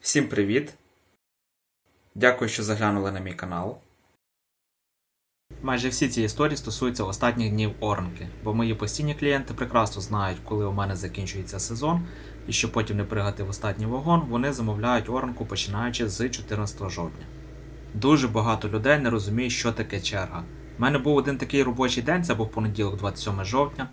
Всім привіт! Дякую, що заглянули на мій канал. Майже всі ці історії стосуються останніх днів оранки, бо мої постійні клієнти прекрасно знають, коли у мене закінчується сезон, і щоб потім не пригати в останній вагон, вони замовляють оранку починаючи з 14 жовтня. Дуже багато людей не розуміють, що таке черга. У мене був один такий робочий день, це був понеділок, 27 жовтня.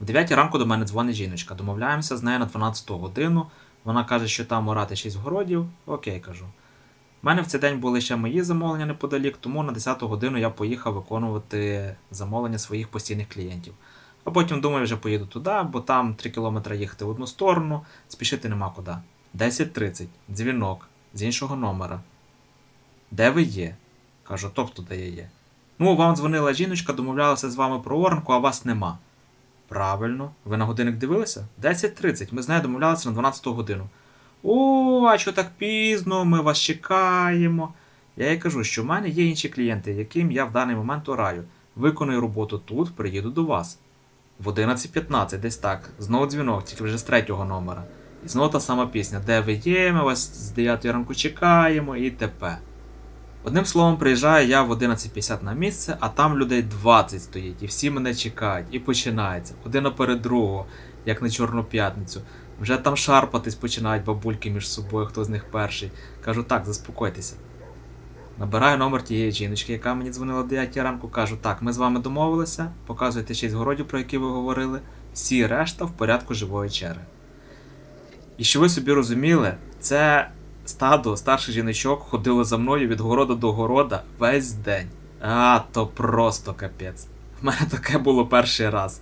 В 9 ранку до мене дзвонить жіночка. Домовляємося з нею на 12 годину. Вона каже, що там орати 6 городів. Окей, кажу. У мене в цей день були ще мої замовлення неподалік, тому на 10 годину я поїхав виконувати замовлення своїх постійних клієнтів. А потім думаю, вже поїду туди, бо там 3 кілометри їхати в одну сторону, спішити нема куди. 10.30, дзвінок з іншого номера. Де ви є? Кажу, тобто де я є. Ну, вам дзвонила жіночка, домовлялася з вами про оранку, а вас нема. Правильно, ви на годинник дивилися? 10.30. Ми з нею домовлялися на 12 годину. О, а що так пізно? Ми вас чекаємо. Я їй кажу, що в мене є інші клієнти, яким я в даний момент ораю. Виконую роботу тут, приїду до вас. В 11.15, десь так. Знову дзвінок, тільки вже з третього номера. І знову та сама пісня, де ви є, ми вас з 9 ранку чекаємо і т.п. Одним словом, приїжджаю я в 11.50 на місце, а там людей 20 стоїть, і всі мене чекають, і починається. Один наперед другого, як на Чорну п'ятницю. Вже там шарпатись починають бабульки між собою, хто з них перший. Кажу, так, заспокойтеся. Набираю номер тієї жіночки, яка мені дзвонила о 9 ранку, кажу, так, ми з вами домовилися, показуєте 6 городів, про які ви говорили, всі решта в порядку живої черги. І що ви собі розуміли, це стадо старших жіночок ходило за мною від города до города весь день. А, то просто капець. В мене таке було перший раз.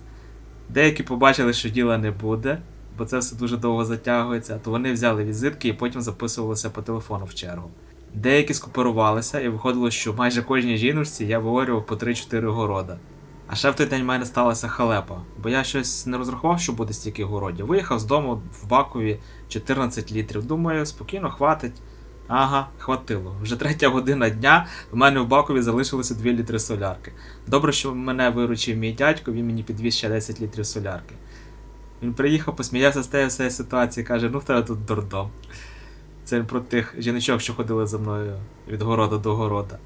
Деякі побачили, що діла не буде, бо це все дуже довго затягується, то вони взяли візитки і потім записувалися по телефону в чергу. Деякі скооперувалися і виходило, що майже кожній жіночці я виворював по 3-4 города. А ще в той день в мене сталася халепа, бо я щось не розрахував, що буде стільки городів. Виїхав з дому в Бакові 14 літрів. Думаю, спокійно хватить. Ага, хватило. Вже третя година дня в мене в Бакові залишилося 2 літри солярки. Добре, що мене виручив мій дядько, він мені підвіз ще 10 літрів солярки. Він приїхав, посміявся з тієї всієї ситуації, каже, ну в тебе тут дурдом. Це про тих жіночок, що ходили за мною від города до города.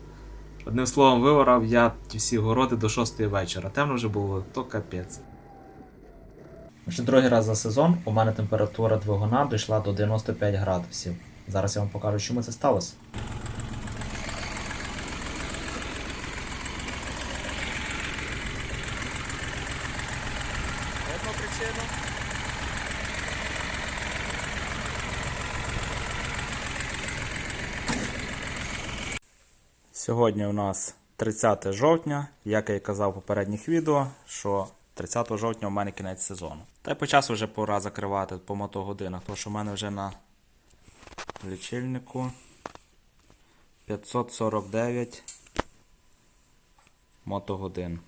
Одним словом, виворав я ті всі городи до 6 вечора. Темно вже було, то капець. Вже другий раз за сезон у мене температура двигуна дійшла до 95 градусів. Зараз я вам покажу, чому це сталося. Одну причину. Сьогодні у нас 30 жовтня, як я і казав в попередніх відео, що 30 жовтня у мене кінець сезону. Та й по часу вже пора закривати по мотогодинах, тому що в мене вже на лічильнику 549 мотогодин.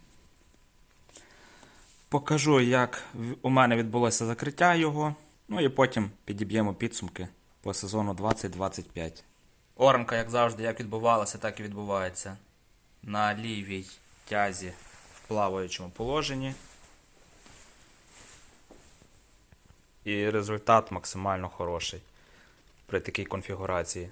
Покажу, як у мене відбулося закриття його, ну і потім підіб'ємо підсумки по сезону 2025. Оранка, як завжди, як відбувалася, так і відбувається. На лівій тязі в плаваючому положенні. І результат максимально хороший при такій конфігурації.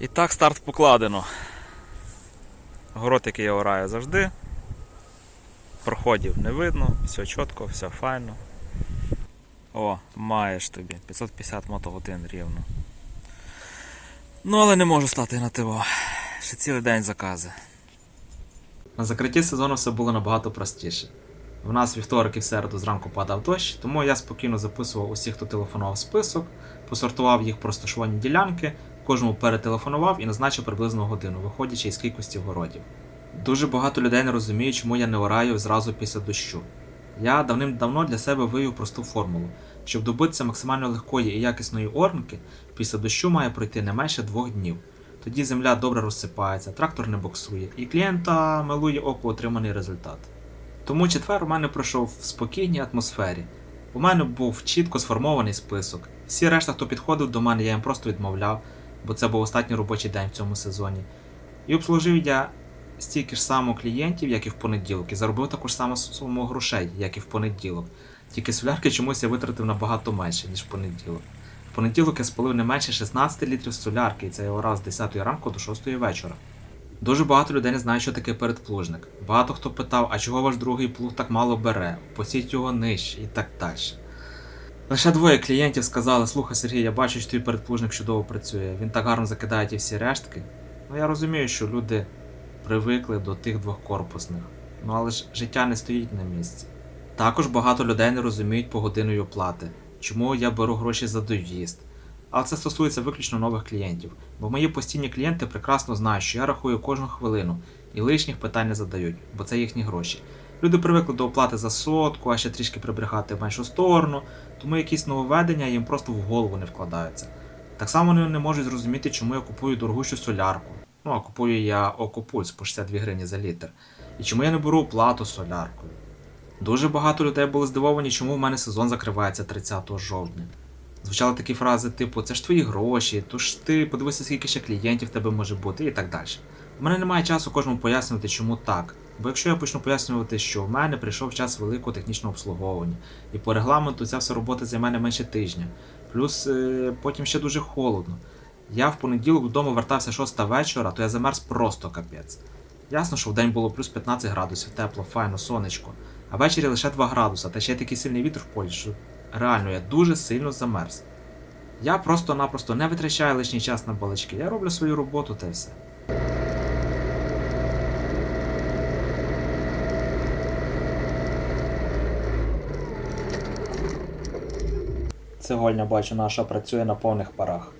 І так старт покладено. Город, який я ораю завжди. Проходів не видно, все чітко, все файно. О, маєш тобі. 550 мотогодин рівно. Ну, але не можу стати на ТВО. Ще цілий день закази. На закритті сезону все було набагато простіше. В нас вівторок і в середу зранку падав дощ, тому я спокійно записував усіх, хто телефонував список, посортував їх по розташуванню ділянки, кожному перетелефонував і назначив приблизну годину, виходячи із кількості городів. Дуже багато людей не розуміють, чому я не ораю зразу після дощу. Я давним-давно для себе вивів просту формулу. Щоб добитися максимально легкої і якісної орнки, після дощу має пройти не менше двох днів. Тоді земля добре розсипається, трактор не боксує, і клієнта милує око отриманий результат. Тому четвер у мене пройшов в спокійній атмосфері. У мене був чітко сформований список. Всі решта, хто підходив до мене, я їм просто відмовляв. Бо це був останній робочий день в цьому сезоні. І обслужив я стільки ж само клієнтів, як і в понеділок, і заробив також само суму грошей, як і в понеділок. Тільки солярки чомусь я витратив набагато менше, ніж в понеділок. В понеділок я спалив не менше 16 літрів солярки, і це я орав з 10 ранку до 6 вечора. Дуже багато людей не знають, що таке передплужник. Багато хто питав, а чого ваш другий плуг так мало бере, посіть його нижче і так далі. Лише двоє клієнтів сказали: слухай, Сергій, я бачу, що твій передплужник чудово працює. Він так гарно закидає ті всі рештки. Ну я розумію, що люди привикли до тих двох корпусних. Ну але ж життя не стоїть на місці. Також багато людей не розуміють погодинної оплати, чому я беру гроші за доїзд. Але це стосується виключно нових клієнтів, бо мої постійні клієнти прекрасно знають, що я рахую кожну хвилину і лишніх питань не задають, бо це їхні гроші. Люди привикли до оплати за сотку, а ще трішки прибрехати в меншу сторону, тому якісь нововведення їм просто в голову не вкладаються. Так само вони не можуть зрозуміти, чому я купую дорогущу солярку. Ну, а купую я Окопульс по 62 гривні за літр. І чому я не беру оплату соляркою. Дуже багато людей були здивовані, чому в мене сезон закривається 30 жовтня. Звучали такі фрази, типу, це ж твої гроші, то ж ти подивися, скільки ще клієнтів тебе може бути, і так далі. У мене немає часу кожному пояснювати, чому так. Бо якщо я почну пояснювати, що в мене прийшов час великого технічного обслуговування, і по регламенту ця вся робота займе не менше тижня, плюс е, потім ще дуже холодно. Я в понеділок додому вертався 6 вечора, то я замерз просто капець. Ясно, що в день було плюс 15 градусів, тепло, файно, сонечко, а ввечері лише 2 градуса, та ще такий сильний вітер в полі, що реально я дуже сильно замерз. Я просто-напросто не витрачаю лишній час на балачки, я роблю свою роботу та й все. Цегольня, бачу, наша працює на повних парах.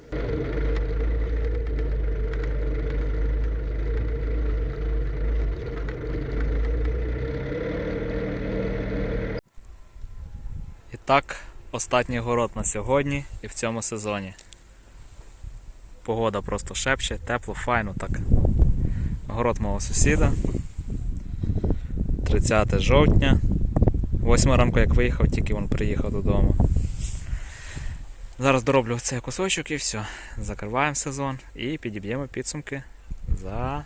І так, останній город на сьогодні і в цьому сезоні. Погода просто шепче, тепло, файно так. Город мого сусіда. 30 жовтня. 8 ранку як виїхав, тільки він приїхав додому. Зараз дороблю цей кусочок і все. Закриваємо сезон і підіб'ємо підсумки за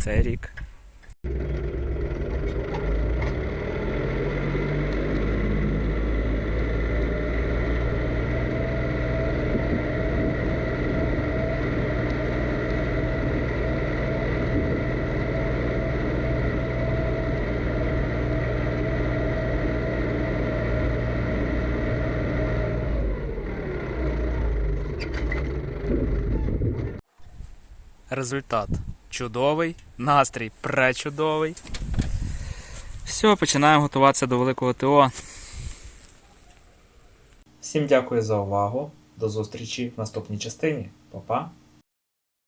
цей рік. Результат чудовий, настрій пречудовий. Все, починаємо готуватися до великого ТО. Всім дякую за увагу. До зустрічі в наступній частині. Па-па!